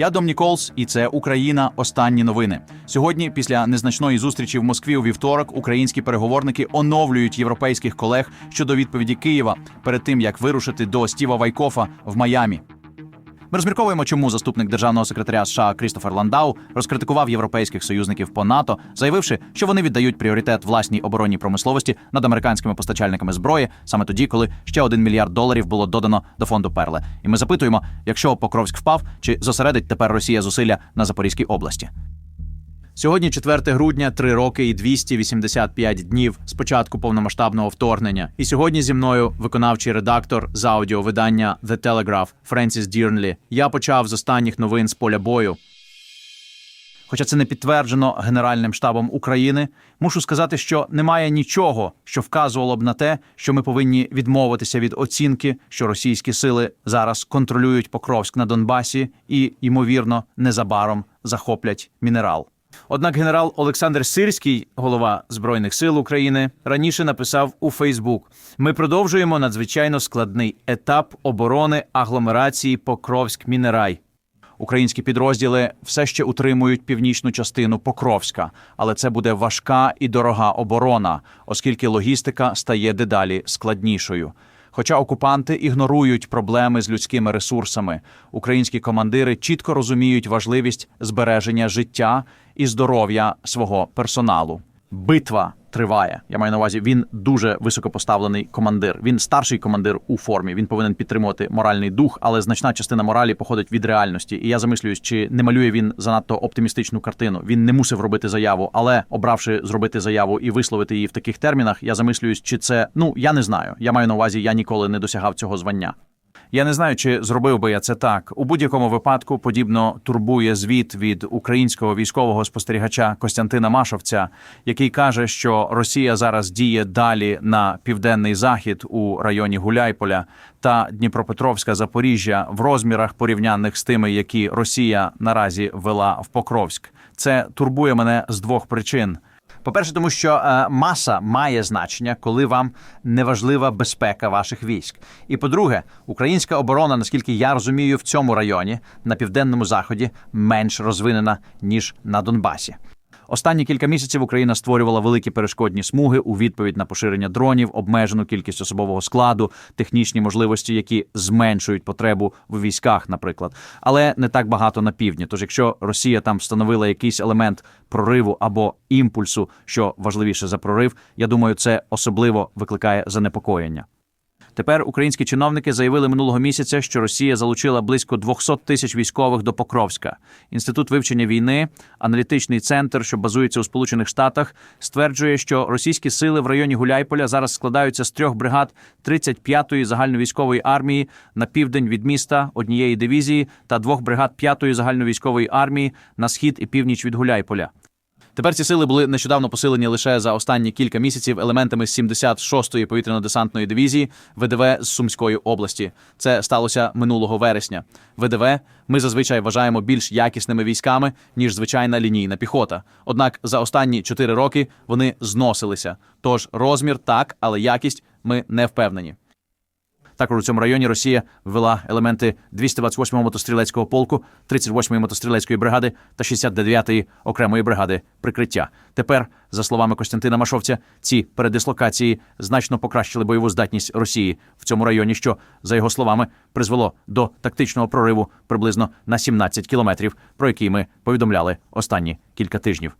Я Дом Ніколс, і це Україна. Останні новини. Сьогодні, після незначної зустрічі в Москві у вівторок, українські переговорники оновлюють європейських колег щодо відповіді Києва перед тим як вирушити до Стіва Вайкофа в Майамі. Ми розмірковуємо, чому заступник державного секретаря США Крістофер Ландау розкритикував європейських союзників по НАТО, заявивши, що вони віддають пріоритет власній оборонній промисловості над американськими постачальниками зброї саме тоді, коли ще один мільярд доларів було додано до фонду Перле. І ми запитуємо, якщо Покровськ впав, чи зосередить тепер Росія зусилля на Запорізькій області. Сьогодні 4 грудня, 3 роки і 285 днів з початку повномасштабного вторгнення. І сьогодні зі мною виконавчий редактор з аудіовидання The Telegraph Френсіс Дірнлі. Я почав з останніх новин з поля бою. Хоча це не підтверджено Генеральним штабом України, мушу сказати, що немає нічого, що вказувало б на те, що ми повинні відмовитися від оцінки, що російські сили зараз контролюють Покровськ на Донбасі і, ймовірно, незабаром захоплять мінерал. Однак генерал Олександр Сирський, голова збройних сил України, раніше написав у Фейсбук: ми продовжуємо надзвичайно складний етап оборони агломерації Покровськ Мінерай. Українські підрозділи все ще утримують північну частину Покровська, але це буде важка і дорога оборона, оскільки логістика стає дедалі складнішою. Хоча окупанти ігнорують проблеми з людськими ресурсами, українські командири чітко розуміють важливість збереження життя і здоров'я свого персоналу. Битва триває. Я маю на увазі, він дуже високопоставлений командир. Він старший командир у формі. Він повинен підтримувати моральний дух, але значна частина моралі походить від реальності. І я замислююсь, чи не малює він занадто оптимістичну картину. Він не мусив робити заяву, але обравши зробити заяву і висловити її в таких термінах, я замислююсь, чи це ну я не знаю. Я маю на увазі, я ніколи не досягав цього звання. Я не знаю, чи зробив би я це так. У будь-якому випадку подібно турбує звіт від українського військового спостерігача Костянтина Машовця, який каже, що Росія зараз діє далі на південний захід у районі Гуляйполя та Дніпропетровська Запоріжжя в розмірах порівнянних з тими, які Росія наразі вела в Покровськ. Це турбує мене з двох причин. По-перше, тому що е, маса має значення, коли вам неважлива безпека ваших військ. І по-друге, українська оборона, наскільки я розумію, в цьому районі на південному заході менш розвинена ніж на Донбасі. Останні кілька місяців Україна створювала великі перешкодні смуги у відповідь на поширення дронів, обмежену кількість особового складу, технічні можливості, які зменшують потребу в військах, наприклад, але не так багато на півдні. Тож, якщо Росія там встановила якийсь елемент прориву або імпульсу, що важливіше за прорив, я думаю, це особливо викликає занепокоєння. Тепер українські чиновники заявили минулого місяця, що Росія залучила близько 200 тисяч військових до Покровська. Інститут вивчення війни, аналітичний центр, що базується у Сполучених Штатах, стверджує, що російські сили в районі Гуляйполя зараз складаються з трьох бригад 35-ї загальновійськової армії на південь від міста однієї дивізії та двох бригад 5-ї загальновійськової армії на схід і північ від Гуляйполя. Тепер ці сили були нещодавно посилені лише за останні кілька місяців елементами з 76-ї повітряно-десантної дивізії ВДВ з Сумської області. Це сталося минулого вересня. ВДВ ми зазвичай вважаємо більш якісними військами ніж звичайна лінійна піхота. Однак за останні 4 роки вони зносилися. Тож розмір так, але якість ми не впевнені. Також у цьому районі Росія ввела елементи 228-го мотострілецького полку, 38-ї мотострілецької бригади та 69-ї окремої бригади прикриття. Тепер, за словами Костянтина Машовця, ці передислокації значно покращили бойову здатність Росії в цьому районі, що, за його словами, призвело до тактичного прориву приблизно на 17 кілометрів, про який ми повідомляли останні кілька тижнів.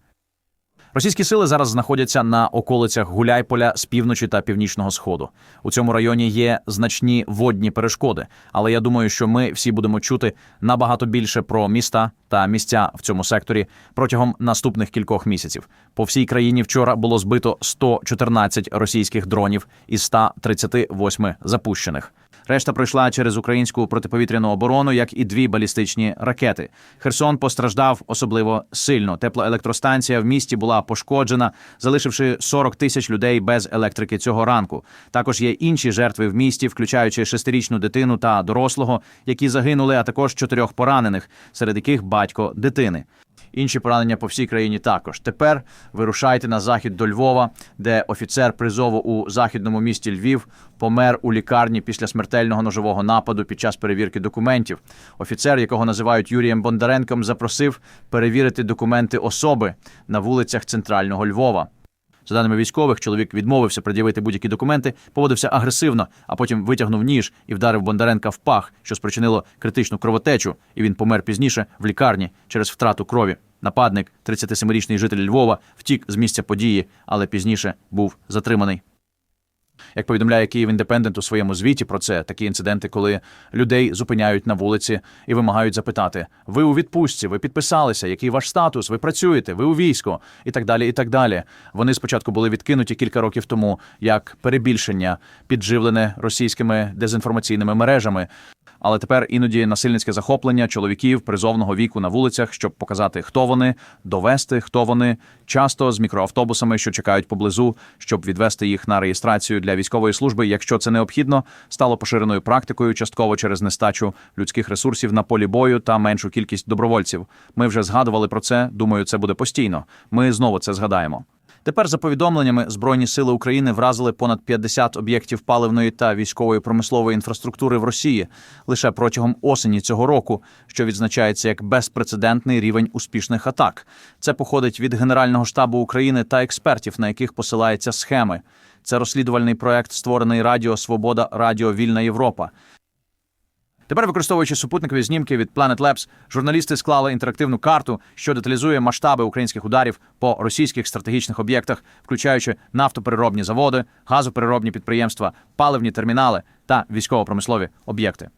Російські сили зараз знаходяться на околицях Гуляйполя з півночі та північного сходу. У цьому районі є значні водні перешкоди, але я думаю, що ми всі будемо чути набагато більше про міста та місця в цьому секторі протягом наступних кількох місяців. По всій країні вчора було збито 114 російських дронів із 138 запущених. Решта пройшла через українську протиповітряну оборону, як і дві балістичні ракети. Херсон постраждав особливо сильно. Теплоелектростанція в місті була пошкоджена, залишивши 40 тисяч людей без електрики цього ранку. Також є інші жертви в місті, включаючи шестирічну дитину та дорослого, які загинули, а також чотирьох поранених, серед яких батько дитини. Інші поранення по всій країні також. Тепер вирушайте на захід до Львова, де офіцер призову у західному місті Львів помер у лікарні після смертельного ножового нападу під час перевірки документів. Офіцер, якого називають Юрієм Бондаренком, запросив перевірити документи особи на вулицях центрального Львова. За даними військових, чоловік відмовився пред'явити будь-які документи, поводився агресивно, а потім витягнув ніж і вдарив Бондаренка в пах, що спричинило критичну кровотечу, і він помер пізніше в лікарні через втрату крові. Нападник, 37-річний житель Львова, втік з місця події, але пізніше був затриманий. Як повідомляє Київ Індепендент у своєму звіті про це, такі інциденти, коли людей зупиняють на вулиці і вимагають запитати: ви у відпустці, ви підписалися, який ваш статус, ви працюєте, ви у війську, і так далі. І так далі. Вони спочатку були відкинуті кілька років тому як перебільшення, підживлене російськими дезінформаційними мережами. Але тепер іноді насильницьке захоплення чоловіків призовного віку на вулицях, щоб показати, хто вони, довести, хто вони, часто з мікроавтобусами, що чекають поблизу, щоб відвести їх на реєстрацію для військової служби, якщо це необхідно, стало поширеною практикою, частково через нестачу людських ресурсів на полі бою та меншу кількість добровольців. Ми вже згадували про це. Думаю, це буде постійно. Ми знову це згадаємо. Тепер, за повідомленнями, Збройні сили України вразили понад 50 об'єктів паливної та військової промислової інфраструктури в Росії лише протягом осені цього року, що відзначається як безпрецедентний рівень успішних атак. Це походить від Генерального штабу України та експертів, на яких посилаються схеми. Це розслідувальний проект, створений Радіо Свобода Радіо Вільна Європа. Тепер, використовуючи супутникові знімки від Planet Labs, журналісти склали інтерактивну карту, що деталізує масштаби українських ударів по російських стратегічних об'єктах, включаючи нафтопереробні заводи, газопереробні підприємства, паливні термінали та військово-промислові об'єкти.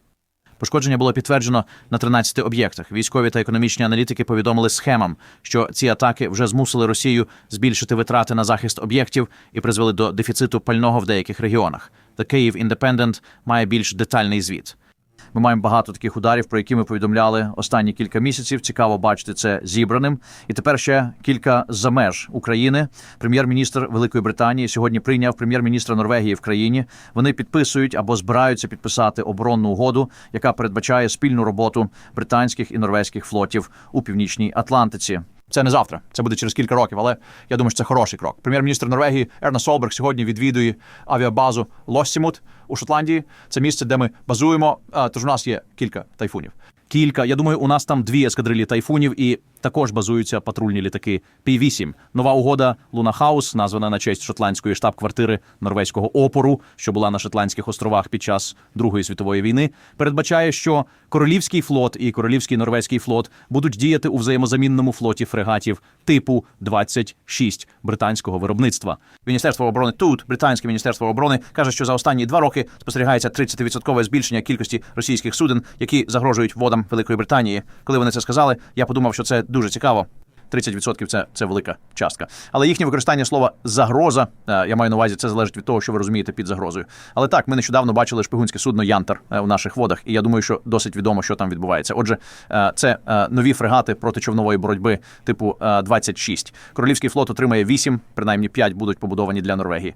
Пошкодження було підтверджено на 13 об'єктах. Військові та економічні аналітики повідомили схемам, що ці атаки вже змусили Росію збільшити витрати на захист об'єктів і призвели до дефіциту пального в деяких регіонах. The Kyiv Independent має більш детальний звіт. Ми маємо багато таких ударів, про які ми повідомляли останні кілька місяців. Цікаво бачити це зібраним. І тепер ще кілька за меж України. Прем'єр-міністр Великої Британії сьогодні прийняв прем'єр-міністра Норвегії в країні. Вони підписують або збираються підписати оборонну угоду, яка передбачає спільну роботу британських і норвезьких флотів у північній Атлантиці. Це не завтра, це буде через кілька років, але я думаю, що це хороший крок. Прем'єр-міністр Норвегії Ерна Солберг сьогодні відвідує авіабазу Лоссімут у Шотландії. Це місце, де ми базуємо. Тож у нас є кілька тайфунів. Кілька. Я думаю, у нас там дві ескадрилі тайфунів і також базуються патрульні літаки Пі-8. Нова угода Луна Хаус, названа на честь шотландської штаб-квартири норвезького опору, що була на Шотландських островах під час Другої світової війни, передбачає, що королівський флот і королівський норвезький флот будуть діяти у взаємозамінному флоті фрегатів типу 26 британського виробництва. Міністерство оборони тут, британське міністерство оборони, каже, що за останні два роки спостерігається 30% збільшення кількості російських суден, які загрожують водам Великої Британії. Коли вони це сказали, я подумав, що це дуже цікаво. 30% це, це велика частка. Але їхнє використання слова загроза, е, я маю на увазі, це залежить від того, що ви розумієте під загрозою. Але так, ми нещодавно бачили шпигунське судно Янтар е, у наших водах, і я думаю, що досить відомо, що там відбувається. Отже, е, це нові фрегати протичовнової боротьби типу е, 26. Королівський флот отримає 8, принаймні 5 будуть побудовані для Норвегії.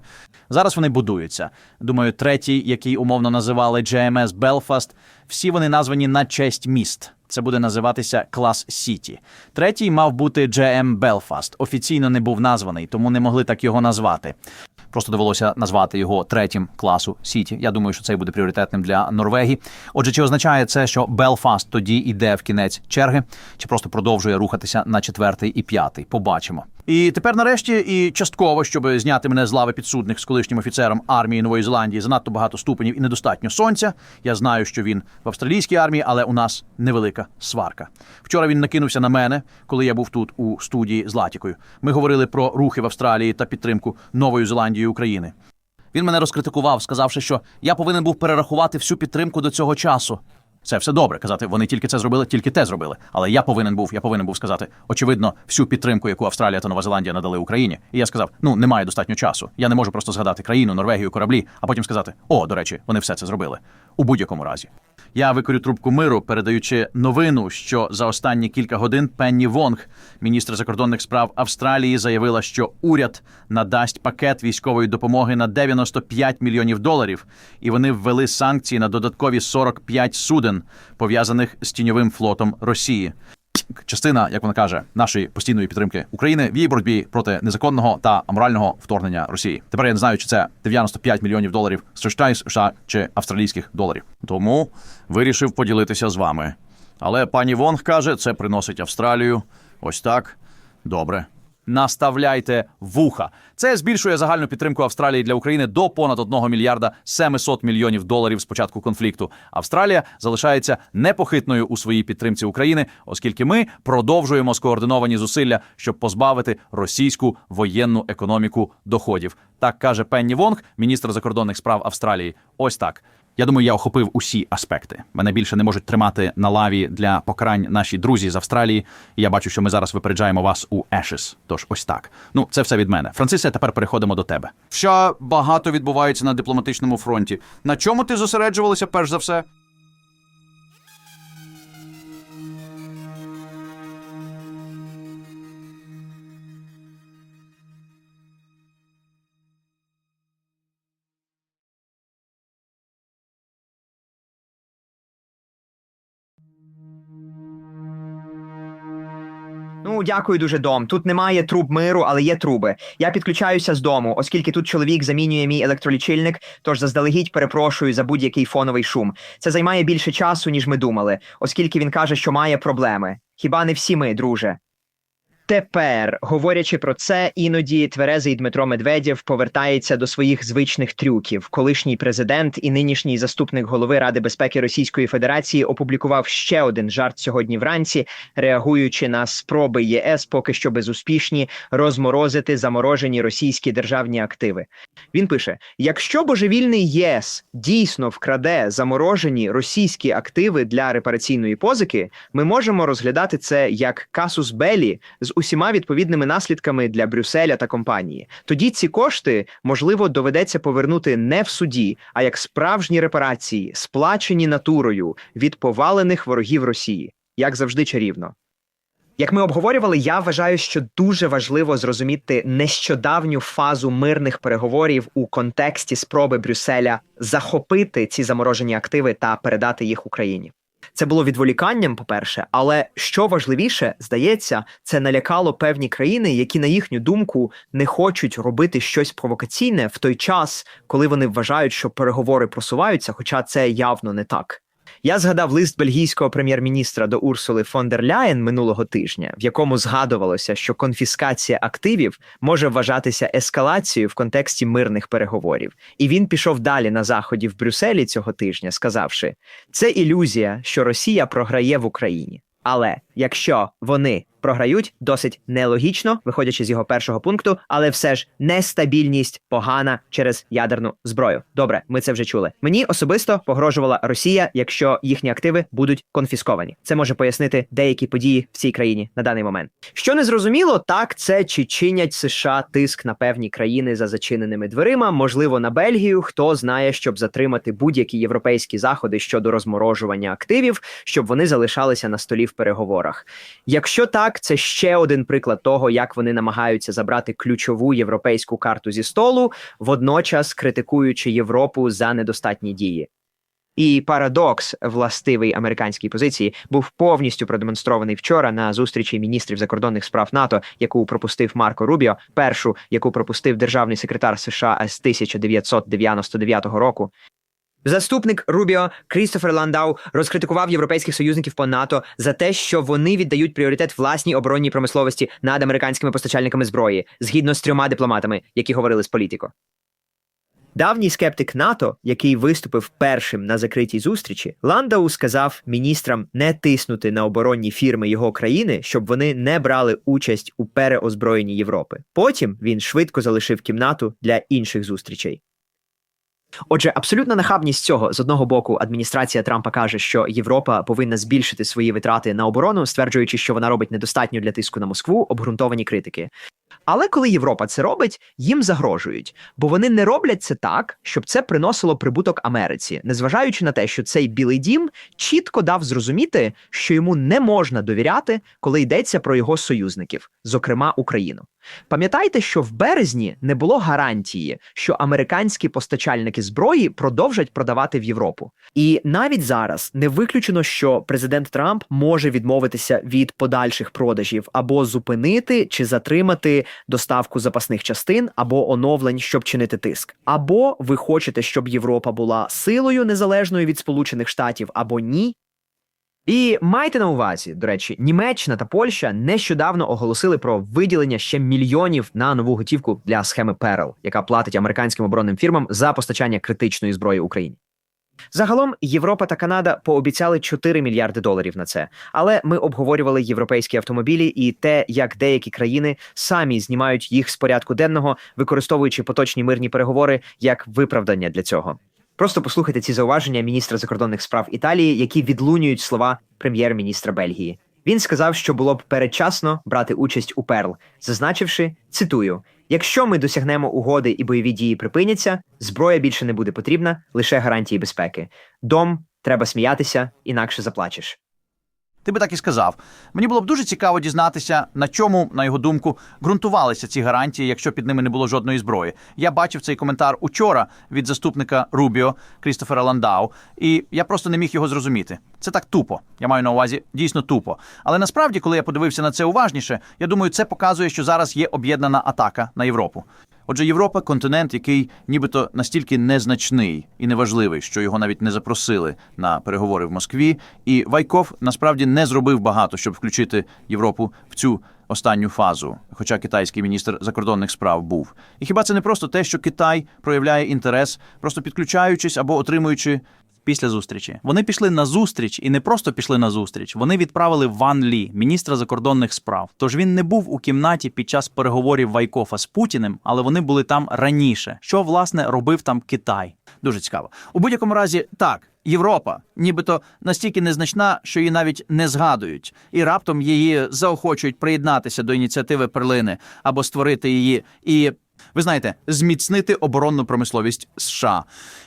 Зараз вони будуються. Думаю, третій, який умовно називали GMS Белфаст, всі вони названі на честь міст. Це буде називатися клас Сіті. Третій мав бути GM Belfast. Офіційно не був названий, тому не могли так його назвати. Просто довелося назвати його третім класу Сіті. Я думаю, що це буде пріоритетним для Норвегії. Отже, чи означає це, що Белфаст тоді йде в кінець черги, чи просто продовжує рухатися на четвертий і п'ятий? Побачимо. І тепер, нарешті, і частково, щоб зняти мене з лави підсудних з колишнім офіцером армії Нової Зеландії, занадто багато ступенів і недостатньо сонця. Я знаю, що він в австралійській армії, але у нас невелика сварка. Вчора він накинувся на мене, коли я був тут у студії з Латікою. Ми говорили про рухи в Австралії та підтримку Нової Зеландії і України. Він мене розкритикував, сказавши, що я повинен був перерахувати всю підтримку до цього часу. Це все добре казати. Вони тільки це зробили, тільки те зробили. Але я повинен був, я повинен був сказати, очевидно, всю підтримку, яку Австралія та Нова Зеландія надали Україні. І я сказав: ну немає достатньо часу. Я не можу просто згадати країну, Норвегію, кораблі, а потім сказати: О, до речі, вони все це зробили у будь-якому разі. Я викорю трубку миру, передаючи новину, що за останні кілька годин Пенні Вонг, міністр закордонних справ Австралії, заявила, що уряд надасть пакет військової допомоги на 95 мільйонів доларів, і вони ввели санкції на додаткові 45 суден, пов'язаних з тіньовим флотом Росії. Частина, як вона каже, нашої постійної підтримки України в її боротьбі проти незаконного та аморального вторгнення Росії. Тепер я не знаю, чи це 95 мільйонів доларів США чи австралійських доларів. Тому вирішив поділитися з вами. Але пані Вонг каже, це приносить Австралію. Ось так. Добре. Наставляйте вуха. Це збільшує загальну підтримку Австралії для України до понад 1 мільярда 700 мільйонів доларів з початку конфлікту. Австралія залишається непохитною у своїй підтримці України, оскільки ми продовжуємо скоординовані зусилля, щоб позбавити російську воєнну економіку доходів. Так каже Пенні Вонг, міністр закордонних справ Австралії. Ось так. Я думаю, я охопив усі аспекти. Мене більше не можуть тримати на лаві для покарань наші друзі з Австралії. Я бачу, що ми зараз випереджаємо вас у Ешес. Тож ось так. Ну, це все від мене. Францисе, тепер переходимо до тебе. Ще багато відбувається на дипломатичному фронті. На чому ти зосереджувалася перш за все? Ну, дякую дуже, дом. Тут немає труб миру, але є труби. Я підключаюся з дому, оскільки тут чоловік замінює мій електролічильник, тож заздалегідь перепрошую за будь-який фоновий шум. Це займає більше часу, ніж ми думали, оскільки він каже, що має проблеми. Хіба не всі ми, друже? Тепер, говорячи про це, іноді тверезий Дмитро Медведєв повертається до своїх звичних трюків. Колишній президент і нинішній заступник голови Ради безпеки Російської Федерації опублікував ще один жарт сьогодні вранці, реагуючи на спроби ЄС, поки що безуспішні, розморозити заморожені російські державні активи. Він пише: якщо божевільний ЄС дійсно вкраде заморожені російські активи для репараційної позики, ми можемо розглядати це як касус белі з усіма відповідними наслідками для Брюсселя та компанії. Тоді ці кошти можливо доведеться повернути не в суді, а як справжні репарації, сплачені натурою від повалених ворогів Росії, як завжди чарівно. Як ми обговорювали, я вважаю, що дуже важливо зрозуміти нещодавню фазу мирних переговорів у контексті спроби Брюсселя захопити ці заморожені активи та передати їх Україні. Це було відволіканням, по-перше, але що важливіше, здається, це налякало певні країни, які, на їхню думку, не хочуть робити щось провокаційне в той час, коли вони вважають, що переговори просуваються, хоча це явно не так. Я згадав лист бельгійського прем'єр-міністра до Урсули фон дер Ляєн минулого тижня, в якому згадувалося, що конфіскація активів може вважатися ескалацією в контексті мирних переговорів. І він пішов далі на заході в Брюсселі цього тижня, сказавши: це ілюзія, що Росія програє в Україні. Але якщо вони програють досить нелогічно, виходячи з його першого пункту, але все ж нестабільність погана через ядерну зброю. Добре, ми це вже чули. Мені особисто погрожувала Росія, якщо їхні активи будуть конфісковані. Це може пояснити деякі події в цій країні на даний момент. Що не зрозуміло, так це чи чинять США тиск на певні країни за зачиненими дверима, можливо, на Бельгію. Хто знає, щоб затримати будь-які європейські заходи щодо розморожування активів, щоб вони залишалися на столі в переговорах. Якщо так, це ще один приклад того, як вони намагаються забрати ключову європейську карту зі столу, водночас критикуючи Європу за недостатні дії. І парадокс властивий американській позиції був повністю продемонстрований вчора на зустрічі міністрів закордонних справ НАТО, яку пропустив Марко Рубіо, першу, яку пропустив державний секретар США з 1999 року. Заступник Рубіо Крістофер Ландау розкритикував європейських союзників по НАТО за те, що вони віддають пріоритет власній оборонній промисловості над американськими постачальниками зброї, згідно з трьома дипломатами, які говорили з політико. Давній скептик НАТО, який виступив першим на закритій зустрічі, Ландау сказав міністрам не тиснути на оборонні фірми його країни, щоб вони не брали участь у переозброєнні Європи. Потім він швидко залишив кімнату для інших зустрічей. Отже, абсолютна нахабність цього з одного боку, адміністрація Трампа каже, що Європа повинна збільшити свої витрати на оборону, стверджуючи, що вона робить недостатньо для тиску на Москву, обґрунтовані критики. Але коли Європа це робить, їм загрожують, бо вони не роблять це так, щоб це приносило прибуток Америці, незважаючи на те, що цей білий дім чітко дав зрозуміти, що йому не можна довіряти, коли йдеться про його союзників, зокрема Україну. Пам'ятайте, що в березні не було гарантії, що американські постачальники зброї продовжать продавати в Європу. І навіть зараз не виключено, що президент Трамп може відмовитися від подальших продажів або зупинити чи затримати доставку запасних частин або оновлень, щоб чинити тиск. Або ви хочете, щоб Європа була силою незалежною від Сполучених Штатів, або ні. І майте на увазі, до речі, Німеччина та Польща нещодавно оголосили про виділення ще мільйонів на нову готівку для схеми Перл, яка платить американським оборонним фірмам за постачання критичної зброї Україні. Загалом Європа та Канада пообіцяли 4 мільярди доларів на це, але ми обговорювали європейські автомобілі і те, як деякі країни самі знімають їх з порядку денного, використовуючи поточні мирні переговори як виправдання для цього. Просто послухайте ці зауваження міністра закордонних справ Італії, які відлунюють слова прем'єр-міністра Бельгії. Він сказав, що було б передчасно брати участь у Перл, зазначивши, цитую: якщо ми досягнемо угоди і бойові дії припиняться, зброя більше не буде потрібна, лише гарантії безпеки. Дом треба сміятися, інакше заплачеш. Ти би так і сказав. Мені було б дуже цікаво дізнатися, на чому, на його думку, ґрунтувалися ці гарантії, якщо під ними не було жодної зброї. Я бачив цей коментар учора від заступника Рубіо Крістофера Ландау, і я просто не міг його зрозуміти. Це так тупо. Я маю на увазі дійсно тупо. Але насправді, коли я подивився на це уважніше, я думаю, це показує, що зараз є об'єднана атака на Європу. Отже, Європа континент, який нібито настільки незначний і неважливий, що його навіть не запросили на переговори в Москві. І Вайков насправді не зробив багато, щоб включити Європу в цю останню фазу, хоча китайський міністр закордонних справ був. І хіба це не просто те, що Китай проявляє інтерес, просто підключаючись або отримуючи після зустрічі. Вони пішли на зустріч і не просто пішли на зустріч. Вони відправили Ван Лі, міністра закордонних справ. Тож він не був у кімнаті під час переговорів Вайкофа з Путіним, але вони були там раніше. Що власне робив там Китай? Дуже цікаво. У будь-якому разі, так. Європа, нібито настільки незначна, що її навіть не згадують, і раптом її заохочують приєднатися до ініціативи перлини або створити її і ви знаєте, зміцнити оборонну промисловість США.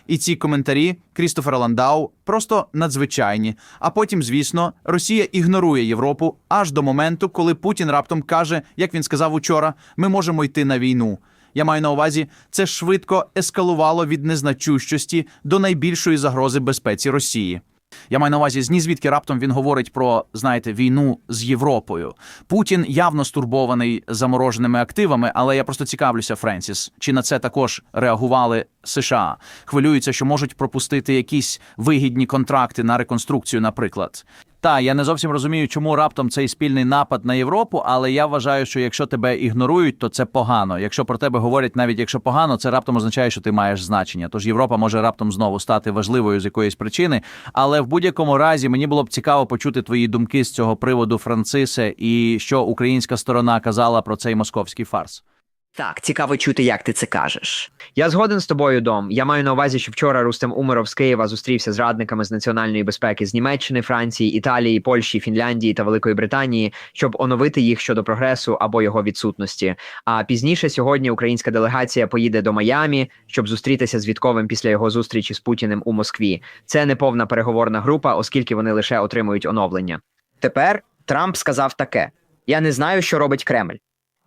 І ці коментарі Крістофера Ландау просто надзвичайні. А потім, звісно, Росія ігнорує Європу аж до моменту, коли Путін раптом каже, як він сказав учора, ми можемо йти на війну. Я маю на увазі, це швидко ескалувало від незначущості до найбільшої загрози безпеці Росії. Я маю на увазі, зні звідки раптом він говорить про, знаєте, війну з Європою. Путін явно стурбований замороженими активами, але я просто цікавлюся, Френсіс, чи на це також реагували США? Хвилюються, що можуть пропустити якісь вигідні контракти на реконструкцію, наприклад. Та я не зовсім розумію, чому раптом цей спільний напад на Європу, але я вважаю, що якщо тебе ігнорують, то це погано. Якщо про тебе говорять, навіть якщо погано, це раптом означає, що ти маєш значення. Тож Європа може раптом знову стати важливою з якоїсь причини. Але в будь-якому разі мені було б цікаво почути твої думки з цього приводу, Францисе, і що українська сторона казала про цей московський фарс. Так, цікаво чути, як ти це кажеш. Я згоден з тобою, Дом. Я маю на увазі, що вчора Рустем Умеров з Києва зустрівся з радниками з національної безпеки з Німеччини, Франції, Італії, Польщі, Фінляндії та Великої Британії, щоб оновити їх щодо прогресу або його відсутності. А пізніше сьогодні українська делегація поїде до Майамі, щоб зустрітися з Вітковим після його зустрічі з Путіним у Москві. Це не повна переговорна група, оскільки вони лише отримують оновлення. Тепер Трамп сказав таке: я не знаю, що робить Кремль.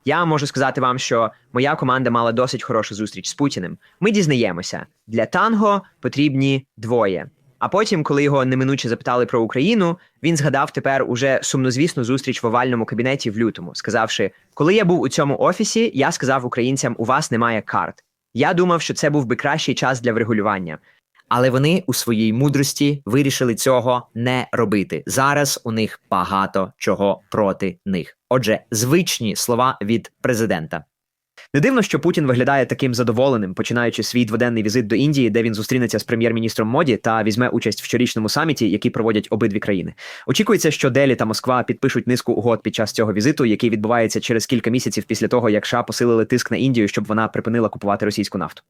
Я можу сказати вам, що моя команда мала досить хорошу зустріч з Путіним. Ми дізнаємося, для танго потрібні двоє. А потім, коли його неминуче запитали про Україну, він згадав тепер уже сумнозвісну зустріч в овальному кабінеті в лютому, сказавши: коли я був у цьому офісі, я сказав українцям, у вас немає карт. Я думав, що це був би кращий час для врегулювання. Але вони у своїй мудрості вирішили цього не робити. Зараз у них багато чого проти них. Отже, звичні слова від президента. Не дивно, що Путін виглядає таким задоволеним, починаючи свій дводенний візит до Індії, де він зустрінеться з прем'єр-міністром Моді та візьме участь в щорічному саміті, який проводять обидві країни. Очікується, що Делі та Москва підпишуть низку угод під час цього візиту, який відбувається через кілька місяців після того, як США посилили тиск на Індію, щоб вона припинила купувати російську нафту.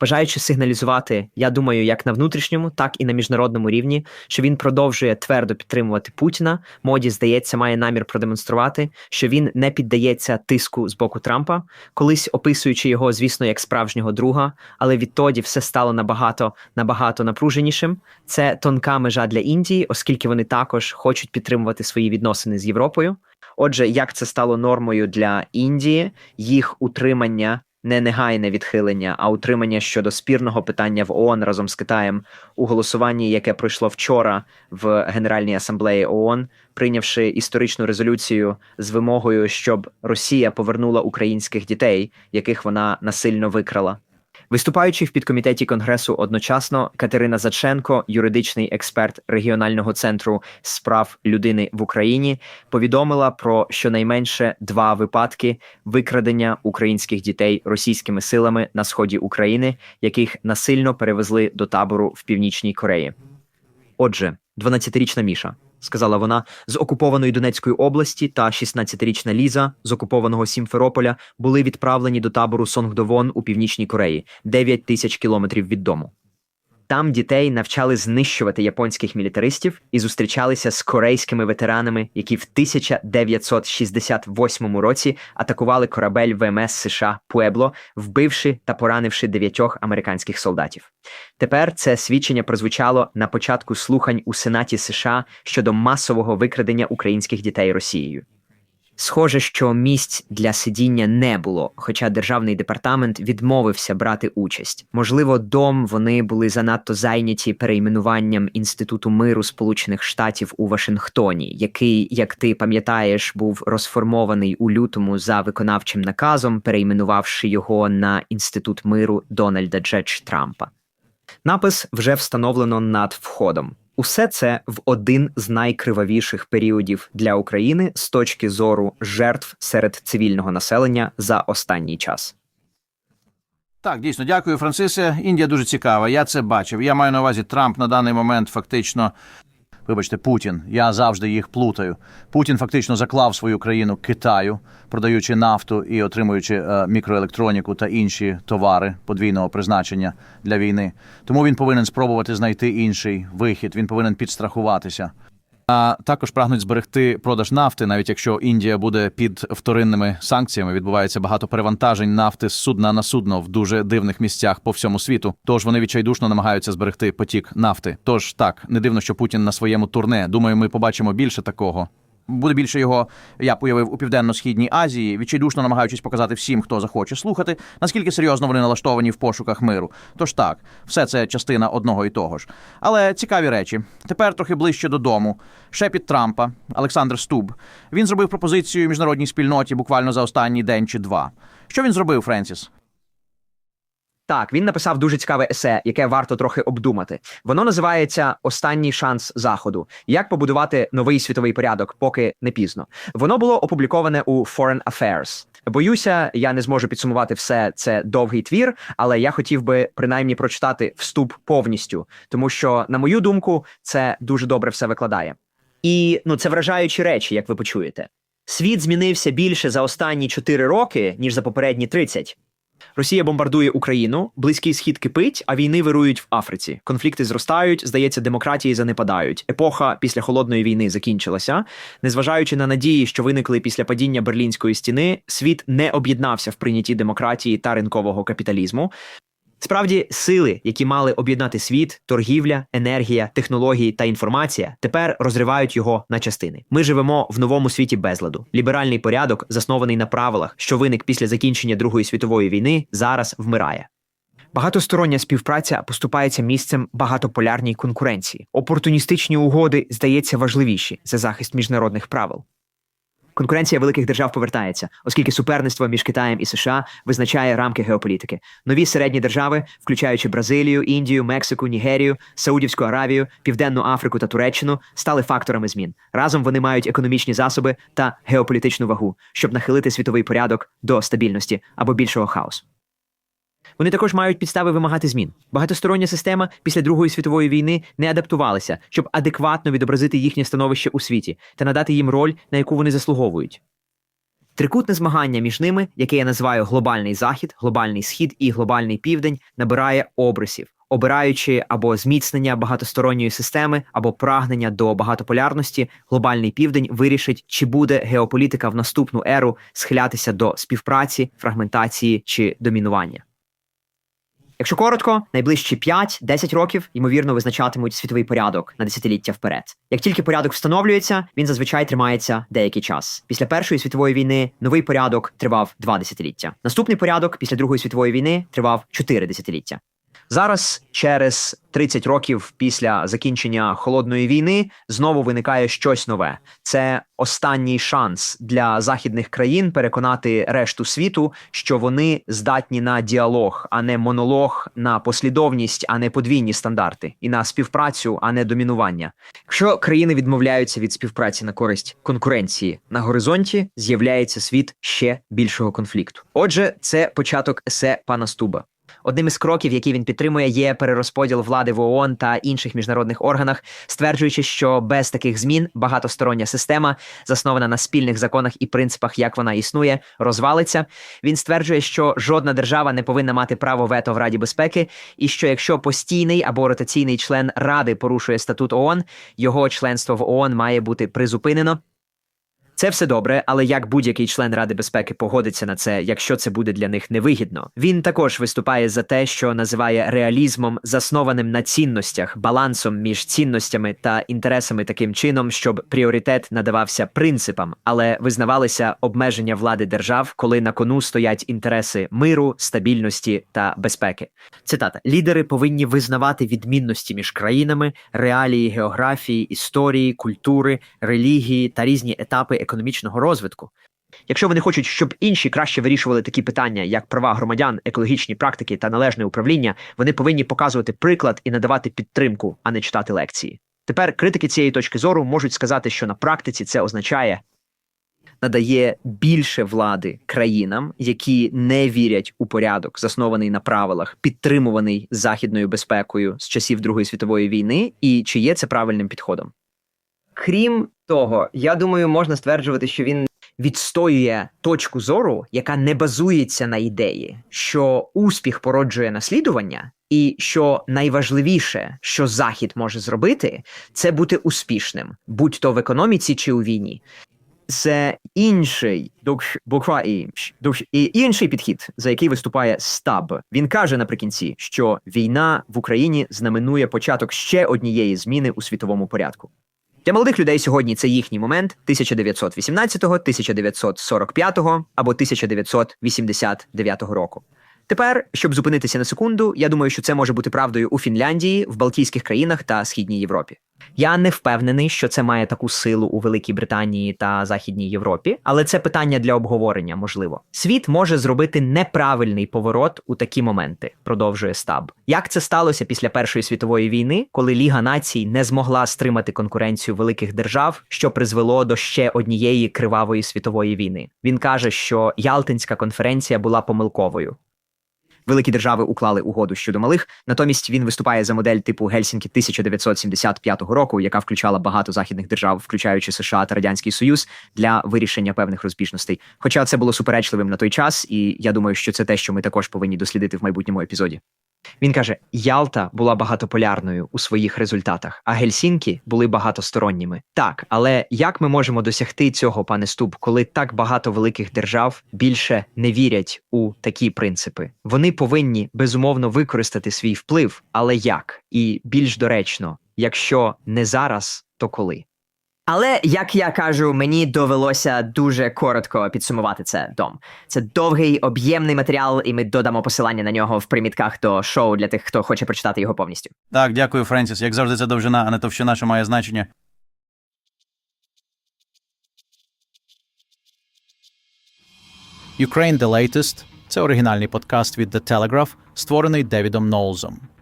Бажаючи сигналізувати, я думаю, як на внутрішньому, так і на міжнародному рівні, що він продовжує твердо підтримувати Путіна. Моді, здається, має намір продемонструвати, що він не піддається тиску з боку Трампа, колись описуючи його, звісно, як справжнього друга, але відтоді все стало набагато набагато напруженішим. Це тонка межа для Індії, оскільки вони також хочуть підтримувати свої відносини з Європою. Отже, як це стало нормою для Індії, їх утримання. Не негайне відхилення, а утримання щодо спірного питання в ООН разом з Китаєм у голосуванні, яке пройшло вчора в Генеральній асамблеї ООН, прийнявши історичну резолюцію з вимогою, щоб Росія повернула українських дітей, яких вона насильно викрала. Виступаючи в підкомітеті Конгресу одночасно, Катерина Заченко, юридичний експерт регіонального центру справ людини в Україні, повідомила про щонайменше два випадки викрадення українських дітей російськими силами на сході України, яких насильно перевезли до табору в північній Кореї. Отже, 12-річна Міша, сказала вона, з окупованої Донецької області та 16-річна Ліза з окупованого Сімферополя були відправлені до табору Сонгдовон у північній Кореї, 9 тисяч кілометрів від дому. Там дітей навчали знищувати японських мілітаристів і зустрічалися з корейськими ветеранами, які в 1968 році атакували корабель ВМС США Пуебло, вбивши та поранивши дев'ятьох американських солдатів. Тепер це свідчення прозвучало на початку слухань у Сенаті США щодо масового викрадення українських дітей Росією. Схоже, що місць для сидіння не було, хоча державний департамент відмовився брати участь. Можливо, дом вони були занадто зайняті перейменуванням інституту миру Сполучених Штатів у Вашингтоні, який, як ти пам'ятаєш, був розформований у лютому за виконавчим наказом, перейменувавши його на інститут миру Дональда Джедж Трампа. Напис вже встановлено над входом. Усе це в один з найкривавіших періодів для України з точки зору жертв серед цивільного населення за останній час. Так, дійсно, дякую, Францисе. Індія дуже цікава. Я це бачив. Я маю на увазі Трамп на даний момент фактично. Вибачте, Путін. Я завжди їх плутаю. Путін фактично заклав свою країну Китаю, продаючи нафту і отримуючи е, мікроелектроніку та інші товари подвійного призначення для війни. Тому він повинен спробувати знайти інший вихід. Він повинен підстрахуватися. А також прагнуть зберегти продаж нафти, навіть якщо Індія буде під вторинними санкціями. Відбувається багато перевантажень нафти з судна на судно в дуже дивних місцях по всьому світу. Тож вони відчайдушно намагаються зберегти потік нафти. Тож так не дивно, що Путін на своєму турне. Думаю, ми побачимо більше такого. Буде більше його, я появив у південно-східній Азії, відчайдушно намагаючись показати всім, хто захоче слухати, наскільки серйозно вони налаштовані в пошуках миру. Тож так, все це частина одного і того ж. Але цікаві речі. Тепер трохи ближче додому. Шепіт Трампа, Олександр Стуб. Він зробив пропозицію міжнародній спільноті буквально за останній день чи два. Що він зробив, Френсіс? Так, він написав дуже цікаве есе, яке варто трохи обдумати. Воно називається Останній шанс заходу. Як побудувати новий світовий порядок, поки не пізно. Воно було опубліковане у Foreign Affairs. Боюся, я не зможу підсумувати все. Це довгий твір, але я хотів би принаймні прочитати вступ повністю, тому що, на мою думку, це дуже добре все викладає. І ну це вражаючі речі, як ви почуєте. Світ змінився більше за останні 4 роки, ніж за попередні 30. Росія бомбардує Україну, близький схід кипить, а війни вирують в Африці. Конфлікти зростають, здається, демократії занепадають. Епоха після холодної війни закінчилася. Незважаючи на надії, що виникли після падіння берлінської стіни, світ не об'єднався в прийнятті демократії та ринкового капіталізму. Справді, сили, які мали об'єднати світ, торгівля, енергія, технології та інформація, тепер розривають його на частини. Ми живемо в новому світі безладу. Ліберальний порядок, заснований на правилах, що виник після закінчення Другої світової війни, зараз вмирає. Багатостороння співпраця поступається місцем багатополярній конкуренції. Опортуністичні угоди здається важливіші за захист міжнародних правил. Конкуренція великих держав повертається, оскільки суперництво між Китаєм і США визначає рамки геополітики. Нові середні держави, включаючи Бразилію, Індію, Мексику, Нігерію, Саудівську Аравію, Південну Африку та Туреччину, стали факторами змін. Разом вони мають економічні засоби та геополітичну вагу, щоб нахилити світовий порядок до стабільності або більшого хаосу. Вони також мають підстави вимагати змін. Багатостороння система після Другої світової війни не адаптувалася, щоб адекватно відобразити їхнє становище у світі та надати їм роль, на яку вони заслуговують. Трикутне змагання між ними, яке я називаю глобальний захід, глобальний схід і глобальний південь, набирає обрисів, обираючи або зміцнення багатосторонньої системи, або прагнення до багатополярності, глобальний південь вирішить, чи буде геополітика в наступну еру схилятися до співпраці, фрагментації чи домінування. Якщо коротко, найближчі 5-10 років ймовірно визначатимуть світовий порядок на десятиліття вперед. Як тільки порядок встановлюється, він зазвичай тримається деякий час. Після Першої світової війни новий порядок тривав два десятиліття. Наступний порядок після Другої світової війни тривав чотири десятиліття. Зараз, через 30 років після закінчення холодної війни, знову виникає щось нове. Це останній шанс для західних країн переконати решту світу, що вони здатні на діалог, а не монолог, на послідовність, а не подвійні стандарти, і на співпрацю, а не домінування. Якщо країни відмовляються від співпраці на користь конкуренції на горизонті, з'являється світ ще більшого конфлікту. Отже, це початок есе пана Стуба. Одним із кроків, які він підтримує, є перерозподіл влади в ООН та інших міжнародних органах, стверджуючи, що без таких змін багатостороння система, заснована на спільних законах і принципах, як вона існує, розвалиться. Він стверджує, що жодна держава не повинна мати право вето в Раді безпеки, і що якщо постійний або ротаційний член Ради порушує статут ООН, його членство в ООН має бути призупинено. Це все добре, але як будь-який член Ради безпеки погодиться на це, якщо це буде для них невигідно. Він також виступає за те, що називає реалізмом, заснованим на цінностях, балансом між цінностями та інтересами таким чином, щоб пріоритет надавався принципам, але визнавалися обмеження влади держав, коли на кону стоять інтереси миру, стабільності та безпеки. Цитата: лідери повинні визнавати відмінності між країнами, реалії географії, історії, культури, релігії та різні етапи економічного розвитку. Якщо вони хочуть, щоб інші краще вирішували такі питання, як права громадян, екологічні практики та належне управління, вони повинні показувати приклад і надавати підтримку, а не читати лекції. Тепер критики цієї точки зору можуть сказати, що на практиці це означає надає більше влади країнам, які не вірять у порядок, заснований на правилах, підтримуваний західною безпекою з часів Другої світової війни, і чи є це правильним підходом? Крім того, я думаю, можна стверджувати, що він відстоює точку зору, яка не базується на ідеї, що успіх породжує наслідування, і що найважливіше, що Захід може зробити, це бути успішним, будь то в економіці чи у війні. Це інший і інший підхід, за який виступає Стаб. Він каже наприкінці, що війна в Україні знаменує початок ще однієї зміни у світовому порядку. Для молодих людей сьогодні це їхній момент 1918, 1945 або 1989 року. Тепер, щоб зупинитися на секунду, я думаю, що це може бути правдою у Фінляндії, в Балтійських країнах та Східній Європі. Я не впевнений, що це має таку силу у Великій Британії та Західній Європі, але це питання для обговорення можливо. Світ може зробити неправильний поворот у такі моменти, продовжує Стаб. Як це сталося після Першої світової війни, коли Ліга націй не змогла стримати конкуренцію великих держав, що призвело до ще однієї кривавої світової війни? Він каже, що Ялтинська конференція була помилковою. Великі держави уклали угоду щодо малих. Натомість він виступає за модель типу Гельсінкі 1975 року, яка включала багато західних держав, включаючи США та Радянський Союз, для вирішення певних розбіжностей. Хоча це було суперечливим на той час, і я думаю, що це те, що ми також повинні дослідити в майбутньому епізоді. Він каже: Ялта була багатополярною у своїх результатах, а Гельсінкі були багатосторонніми. Так, але як ми можемо досягти цього, пане Стуб, коли так багато великих держав більше не вірять у такі принципи? Вони повинні безумовно використати свій вплив, але як? І більш доречно, якщо не зараз, то коли? Але як я кажу, мені довелося дуже коротко підсумувати це дом. Це довгий об'ємний матеріал, і ми додамо посилання на нього в примітках до шоу для тих, хто хоче прочитати його повністю. Так, дякую, Френсіс. Як завжди, це довжина, а не товщина, що має значення. Ukraine The Latest – це оригінальний подкаст від The Telegraph, створений Девідом Ноулзом.